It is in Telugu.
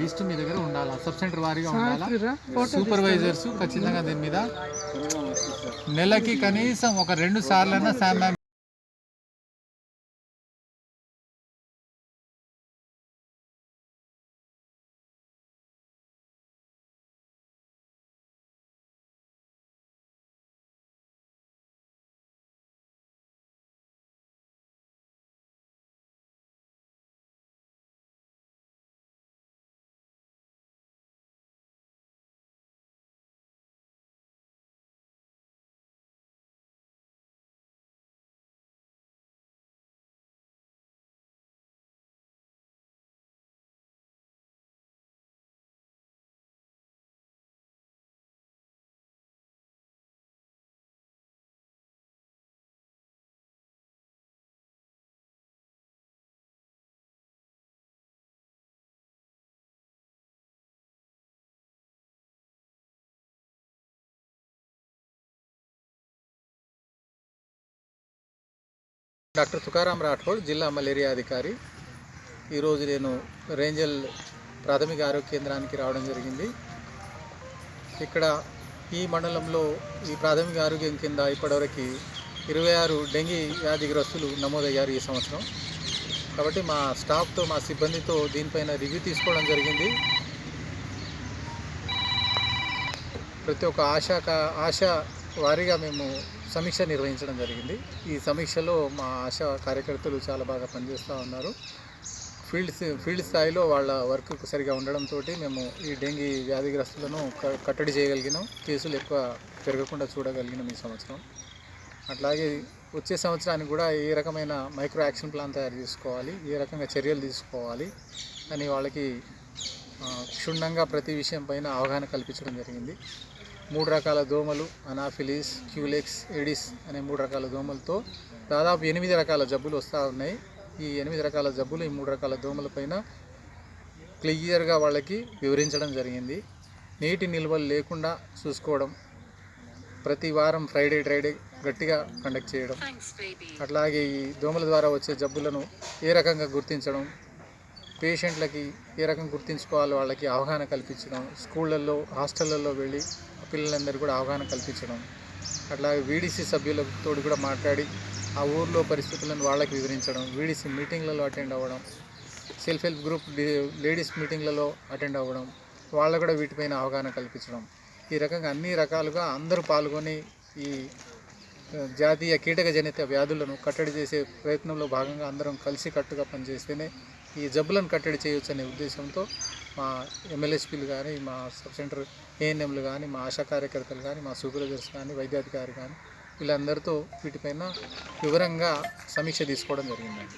లిస్ట్ మీ దగ్గర ఉండాలా? సబ్ సెంటర్ వారీగా ఉండాలా? సూపర్వైజర్స్ ఖచ్చితంగా దీని మీద నెలకి కనీసం ఒక రెండు సార్లైనా శామ్ డాక్టర్ తుకారాం రాఠోడ్ జిల్లా మలేరియా అధికారి. ఈరోజు నేను రేంజల్ ప్రాథమిక ఆరోగ్య కేంద్రానికి రావడం జరిగింది. ఇక్కడ ఈ మండలంలో ఈ ప్రాథమిక ఆరోగ్యం కింద ఇప్పటివరకు ఇరవై ఆరు డెంగీ వ్యాధిగ్రస్తులు నమోదయ్యారు ఈ సంవత్సరం. కాబట్టి మా స్టాఫ్తో మా సిబ్బందితో దీనిపైన రివ్యూ తీసుకోవడం జరిగింది. ప్రతి ఒక్క ఆశా కా- ఆశా వారీగా మేము సమీక్ష నిర్వహించడం జరిగింది. ఈ సమీక్షలో మా ఆశా కార్యకర్తలు చాలా బాగా పనిచేస్తూ ఉన్నారు. ఫీల్డ్ ఫీల్డ్ స్థాయిలో వాళ్ళ వర్క్ సరిగా ఉండడంతో మేము ఈ డెంగీ వ్యాధిగ్రస్తులను కట్టడి చేయగలిగినాం. కేసులు ఎక్కువ పెరగకుండా చూడగలిగినాం ఈ సంవత్సరం. అట్లాగే వచ్చే సంవత్సరానికి కూడా ఏ రకమైన మైక్రో యాక్షన్ ప్లాన్ తయారు చేసుకోవాలి ఏ రకంగా చర్యలు తీసుకోవాలి అని వాళ్ళకి క్షుణ్ణంగా ప్రతి విషయం పైన అవగాహన కల్పించడం జరిగింది. మూడు రకాల దోమలు అనాఫిలిస్ క్యూలెక్స్ ఎడిస్ అనే మూడు రకాల దోమలతో దాదాపు ఎనిమిది రకాల జబ్బులు వస్తూ ఉన్నాయి. ఈ ఎనిమిది రకాల జబ్బులు ఈ మూడు రకాల దోమల పైన క్లియర్గా వాళ్ళకి వివరించడం జరిగింది. నీటి నిల్వలు లేకుండా చూసుకోవడం ప్రతి వారం ఫ్రైడే ట్రైడే గట్టిగా కండక్ట్ చేయడం అట్లాగే ఈ దోమల ద్వారా వచ్చే జబ్బులను ఏ రకంగా గుర్తించడం పేషెంట్లకి ఏ రకంగా గుర్తించుకోవాలో వాళ్ళకి అవగాహన కల్పించడం స్కూళ్ళల్లో హాస్టళ్ళల్లో వెళ్ళి పిల్లలందరూ కూడా అవగాహన కల్పించడం అట్లా వీడీసీ సభ్యులతో కూడా మాట్లాడి ఆ ఊర్లో పరిస్థితులను వాళ్ళకి వివరించడం వీడీసీ మీటింగ్లలో అటెండ్ అవ్వడం సెల్ఫ్ హెల్ప్ గ్రూప్ లేడీస్ మీటింగ్లలో అటెండ్ అవ్వడం వాళ్ళు కూడా వీటిపైన అవగాహన కల్పించడం. ఈ రకంగా అన్ని రకాలుగా అందరూ పాల్గొని ఈ జాతీయ జాతీయ కీటకజనిత వ్యాధులను కట్టడి చేసే ప్రయత్నంలో భాగంగా అందరం కలిసి కట్టుగా పనిచేస్తేనే ఈ జబ్బులను కట్టడి చేయొచ్చనే అనే ఉద్దేశంతో మా ఎమ్మెల్యేస్పీలు కానీ మా సబ్ సెంటర్ ఏఎన్ఎంలు కానీ మా ఆశా కార్యకర్తలు కానీ మా సూపర్వైజర్స్ కానీ వైద్యాధికారి కానీ వీళ్ళందరితో వీటిపైన వివరంగా సమీక్ష తీసుకోవడం జరిగిందండి.